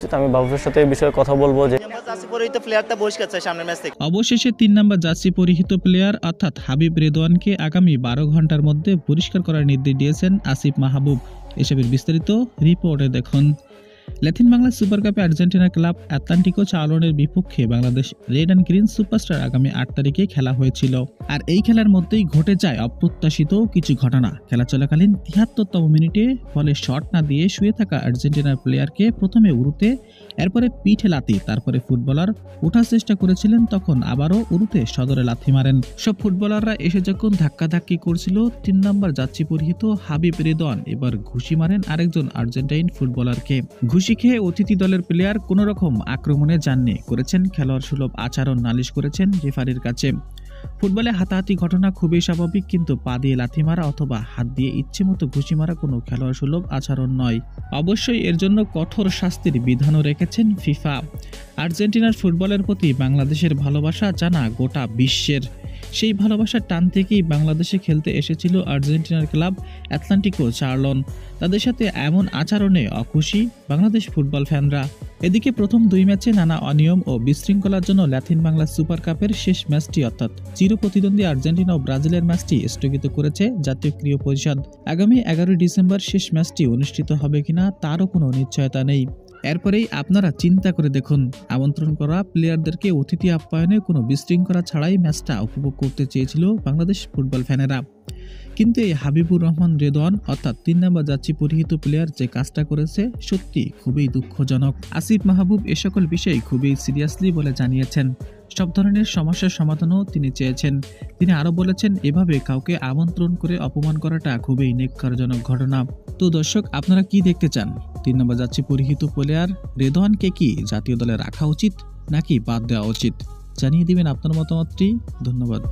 আমি বাবুর সাথে এই বিষয়ে কথা বলব যে পরিহিত প্লেয়ারটা বহিষ্কার সামনের ম্যাচ। অবশেষে তিন নম্বর জার্সি পরিহিত প্লেয়ার অর্থাৎ হাবিব রেদওয়ানকে আগামী বারো ঘণ্টার মধ্যে পরিষ্কার করার নির্দেশ দিয়েছেন আসিফ মাহবুব। এসবের বিস্তারিত রিপোর্টে দেখুন। ল্যাটিন বাংলা সুপার কাপে আর্জেন্টিনার ক্লাব অ্যাটলান্টিকো চালনের বিপক্ষে Bangladesh red and green superstar আগামী আট তারিখে খেলা হয়েছিল। আর এই খেলার মধ্যেই ঘটে যায় অপ্রত্যাশিত কিছু ঘটনা। খেলা চলাকালীন তিয়াত্তরতম মিনিটে ফলে শট না দিয়ে শুয়ে থাকা আর্জেন্টিনার প্লেয়ারকে প্রথমে উরুতে, এরপরে পিঠে লাতি তারপরে ফুটবলার ওঠার চেষ্টা করেছিলেন, তখন আবারও উরুতে সদরে লাথি মারেন। সব ফুটবলাররা এসে যখন ধাক্কাধাক্কি করছিল, তিন নম্বর যাত্রী পরিহিত হাবিব রেদন এবার ঘুষি মারেন আরেকজন আর্জেন্টাইন ফুটবলারকে। ঘুষি খেয়ে অতিথি দলের প্লেয়ার কোনো রকম আক্রমণে যাননি, করেছেন খেলোয়াড় সুলভ আচরণ নালিশ করেছেন রেফারির কাছে। ফুটবলে হাতাহাতি ঘটনা খুবই স্বাভাবিক, কিন্তু পা দিয়ে লাথি মারা অথবা হাত দিয়ে ইচ্ছে মতো ঘুষি মারা কোনো খেলোয়াড় সুলভ আচরণ নয়। অবশ্যই এর জন্য কঠোর শাস্তির বিধানও রেখেছেন ফিফা। আর্জেন্টিনার ফুটবলের প্রতি বাংলাদেশের ভালোবাসা জানা গোটা বিশ্বের। সেই ভালোবাসার টান থেকেই বাংলাদেশে খেলতে এসেছিল আর্জেন্টিনার ক্লাব অ্যাটলান্টিকো চার্লন। তাদের সাথে এমন আচরণে অখুশি বাংলাদেশ ফুটবল ফ্যানরা। এদিকে প্রথম দুই ম্যাচে নানা অনিয়ম ও বিশৃঙ্খলার জন্য ল্যাথিন বাংলা সুপার কাপের শেষ ম্যাচটি অর্থাৎ চির প্রতিদ্বন্দ্বী আর্জেন্টিনা ও ব্রাজিলের ম্যাচটি স্থগিত করেছে জাতীয় ক্রীড়া পরিষদ। আগামী এগারোই ডিসেম্বর শেষ ম্যাচটি অনুষ্ঠিত হবে কিনা তারও কোনো নিশ্চয়তা নেই। এরপরেই আপনারা চিন্তা করে দেখুন। আমন্ত্রণ করা প্লেয়ারদেরকে অতিথি আপ্যায়নে কোনো বিশৃঙ্খলা ছাড়াই ম্যাচটা উপভোগ করতে চেয়েছিল বাংলাদেশ ফুটবল ফ্যানেরা। কিন্তু এই হাবিবুর রহমান রেদওয়ান, অর্থাৎ তিন নম্বর যাচ্ছি পরিহিত প্লেয়ার যে কাজটা করেছে, সত্যি খুবই দুঃখজনক। আসিফ মাহবুব এ সকল বিষয় খুবই সিরিয়াসলি বলে জানিয়েছেন। সব ধরনের সমস্যার সমাধানও তিনি চেয়েছেন। তিনি আরও বলেছেন, এভাবে কাউকে আমন্ত্রণ করে অপমান করাটা খুবই নেককারজনক ঘটনা। তো দর্শক, আপনারা কি দেখতে চান? তিন নম্বর যাচ্ছে পরিহিত প্লেয়ার রেদোয়ানকে কি জাতীয় দলে রাখা উচিত নাকি বাদ দেওয়া উচিত? জানিয়ে দিবেন আপনার মতামতটি। ধন্যবাদ।